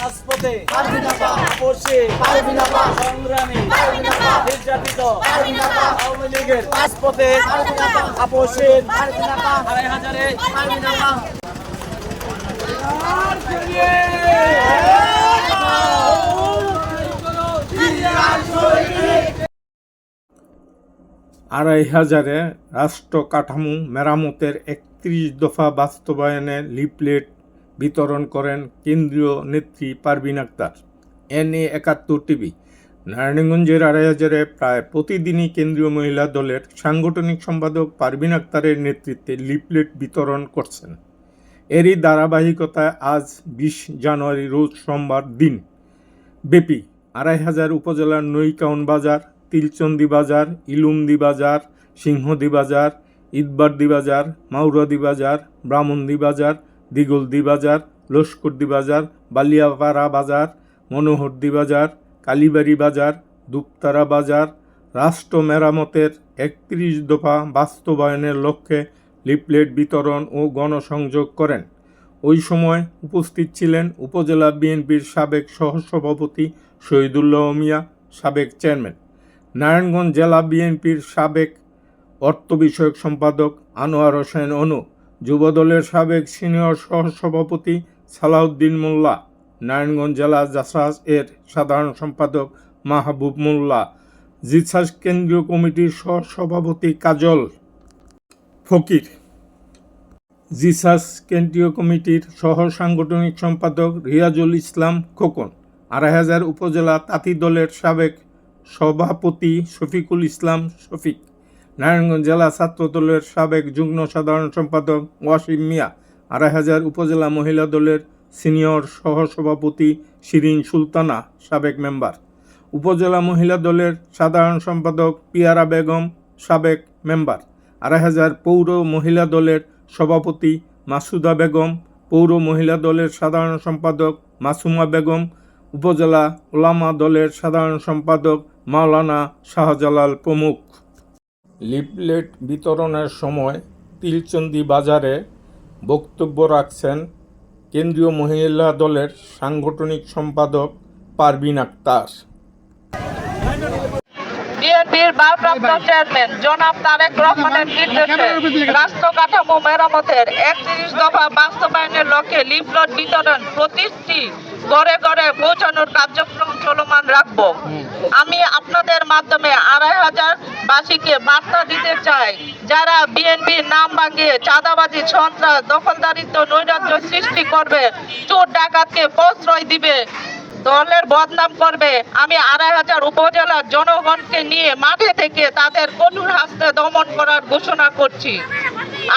রাজপথে বসে সংগ্রামী নির্যাতিত আওয়ামী লীগের রাজপথে আপোষের আড়াই হাজারে আড়াই রাষ্ট্র কাঠামো মেরামতের একত্রিশ দফা বাস্তবায়নে লিফলেট বিতরণ করেন কেন্দ্রীয় নেত্রী পারভিন আক্তার এনএ একাত্তর টিভি, নারায়ণগঞ্জের আড়াই হাজারে প্রায় প্রতিদিনই কেন্দ্রীয় মহিলা দলের সাংগঠনিক সম্পাদক পারভিন আক্তারের নেতৃত্বে লিফলেট বিতরণ করছেন। এরই ধারাবাহিকতায় আজ বিশ জানুয়ারি রোজ সোমবার দিন। ব্যাপী আড়াই হাজার উপজেলার নৈকাউন বাজার, তিলচন্দি বাজার, ইলুমদি বাজার, সিংহদি বাজার ইদবারদি বাজার মাউরাদি বাজার, ব্রাহ্মণদি বাজার দিগলদি বাজার লস্করদি বাজার, বালিয়াপাড়া বাজার মনোহরদি বাজার, কালীবাড়ি বাজার, দুপতারা বাজার, রাষ্ট্র মেরামতের একত্রিশ দফা বাস্তবায়নের লক্ষ্যে লিফলেট বিতরণ ও গণসংযোগ করেন। ওই সময় উপস্থিত ছিলেন উপজেলা বিএনপির সাবেক সহসভাপতি শহীদুল্লাহ মিয়া, সাবেক চেয়ারম্যান। নারায়ণগঞ্জ জেলা বিএনপির সাবেক অর্থ বিষয়ক সম্পাদক আনোয়ার হোসেন অনু যুবদলের সাবেক সিনিয়র সহসভাপতি সালাউদ্দিন মোল্লা, নারায়ণগঞ্জ জেলা জাসাস এর সাধারণ সম্পাদক মাহবুব মোল্লা, জিসাস কেন্দ্রীয় কমিটির সহসভাপতি কাজল ফকির, জিসাস কেন্দ্রীয় কমিটির সহ সাংগঠনিক সম্পাদক রিয়াজুল ইসলাম খোকন, আড়াই হাজার উপজেলা তাঁতি দলের সাবেক সভাপতি শফিকুল ইসলাম শফিক। নারায়ণগঞ্জ জেলা ছাত্র দলের সাবেক যুগ্ম সাধারণ সম্পাদক ওয়াসিম মিয়া, আড়াই হাজার উপজেলা মহিলা দলের সিনিয়র সহসভাপতি শিরিন সুলতানা সাবেক মেম্বার। উপজেলা মহিলা দলের সাধারণ সম্পাদক পিয়ারা বেগম সাবেক মেম্বার। আড়াই হাজার পৌর মহিলা দলের সভাপতি মাসুদা বেগম, পৌর মহিলা দলের সাধারণ সম্পাদক মাসুমা বেগম, উপজেলা ওলামা দলের সাধারণ সম্পাদক মাওলানা শাহজালাল প্রমুখ। লিফলেট বিতরণের সময় তিলচন্দি বাজারে বক্তব্য রাখছেন কেন্দ্রীয় মহিলা দলের সাংগঠনিক সম্পাদক পারবিন আক্তার। বিএনপির ভারপ্রাপ্ত চেয়ারম্যান জনাব তারেক রহমানের নির্দেশে রাষ্ট্র কাঠামো মেরামতের একত্রিশ দফা বাস্তবায়নের লক্ষ্যে লিফলট বিতরণ প্রতিটি ঘরে ঘরে পৌঁছানোর কার্যক্রম চলমান রাখব। আমি আপনাদের মাধ্যমে আড়াই হাজার বাসীকে বার্তা দিতে চাই, যারা বিএনপির নাম ভাঙিয়ে চাঁদাবাজি, সন্ত্রাস, দখলদারিত্ব, নৈরাজ্য সৃষ্টি করবে, চোর ডাকাতকে প্রশ্রয় দিবে। দলের বদনাম করবে। আমি আড়াই হাজার উপজেলার জনগণকে নিয়ে মাঠে থেকে তাদের কঠোর হাসতে দমন করার ঘোষণা করছি।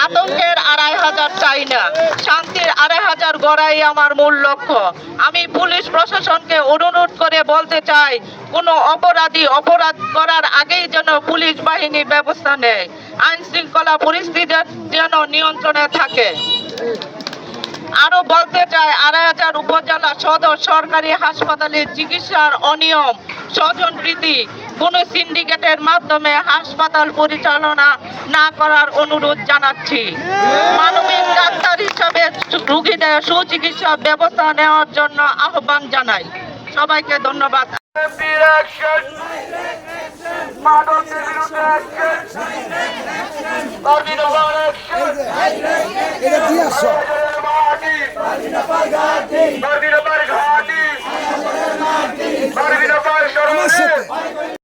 আতঙ্কের আড়াই হাজার চাই না। শান্তির আড়াই হাজার গড়াই আমার মূল লক্ষ্য। আমি পুলিশ প্রশাসনকে অনুরোধ করে বলতে চাই, কোনো অপরাধী অপরাধ করার আগেই যেন পুলিশ বাহিনী ব্যবস্থা নেয়। আইন শৃঙ্খলা পরিস্থিতি যেন নিয়ন্ত্রণে থাকে। আরও বলতে চাই, আড়াই হাজার উপজেলা সদর সরকারি হাসপাতালে চিকিৎসার অনিয়ম, স্বজন প্রীতি কোন সিন্ডিকেটের মাধ্যমে হাসপাতাল পরিচালনা না করার অনুরোধ জানাচ্ছি মানবিক ডাক্তার হিসাবে রুগীদের সুচিকিৎসা ব্যবস্থা নেওয়ার জন্য আহ্বান জানাই সবাইকে ধন্যবাদ! এটা কি! বর্দিনপার ঘাটি! বর্দিনপার সরণে!